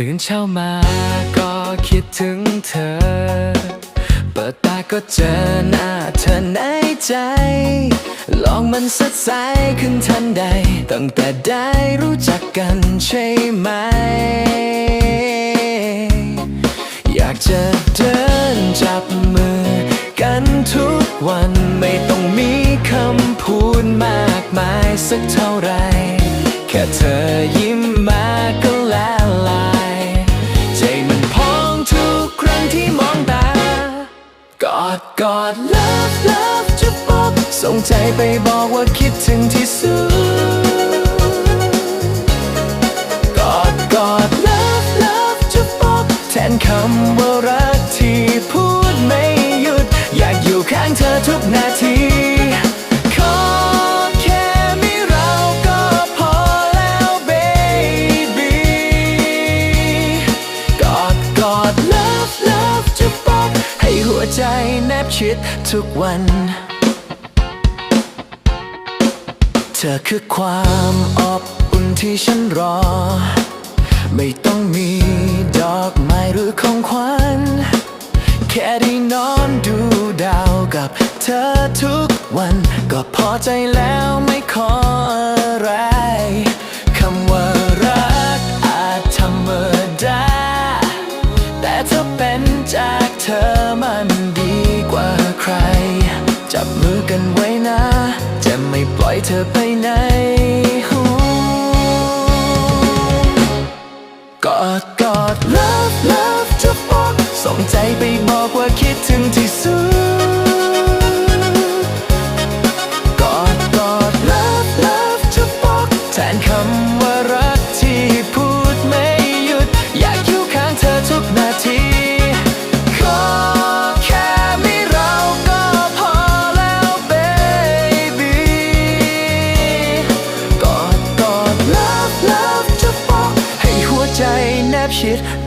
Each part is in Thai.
ตื่นเช้ามาก็คิดถึงเธอ เปิดตาก็เจอหน้าเธอในใจ ลองมันสดใสขึ้นทันใด ตั้งแต่ได้รู้จักกันใช่ไหม อยากจะเดินจับมือ กันทุกวันไม่ต้องมีคำพูดมากมายสักเท่าไหรแค่เธอยิ้มมา ดกอด love love จะบอกส่งใจไปบอกว่าคิดถึงที่สุดกอดกอด love love จะบอกแทนคำ แนบชิดทุกวัน เธอคือความอบอุ่นที่ฉันรอ ไม่ต้องมีดอกไม้หรือของขวัญ แค่ได้นอนดูดาวกับเธอทุกวัน ก็พอใจแล้วไม่ขอ จะไม่ปล่อยเธอไปไหนกอดกอด love love จะบอกส่งใจไปบอกว่าคิดถึงที่สุด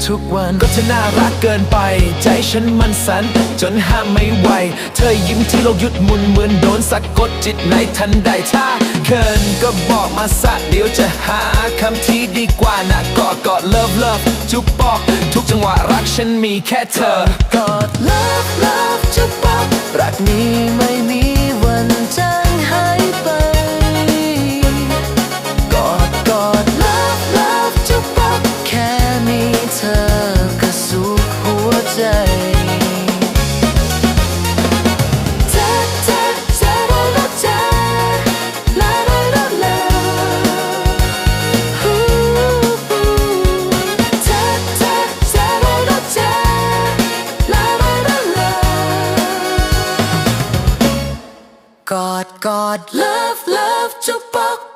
ทุกวันก็เธอน่ารักเกินไป ใจฉันมันสั่นจนห้ามไม่ไหว เธอยิ้มที่โลกหยุดหมุนเหมือนโดนสะกดจิตในทันใดถ้าเคินก็บอกมาสะเดี๋ยวจะหาคำที่ดีกว่านะกอดกอดเลิฟเลิฟจุบปอก ทุกจังหวะรักฉันมีแค่เธอกอด love love จะบอกรักนี้ไม่มี God, God, love, love, to jukebox.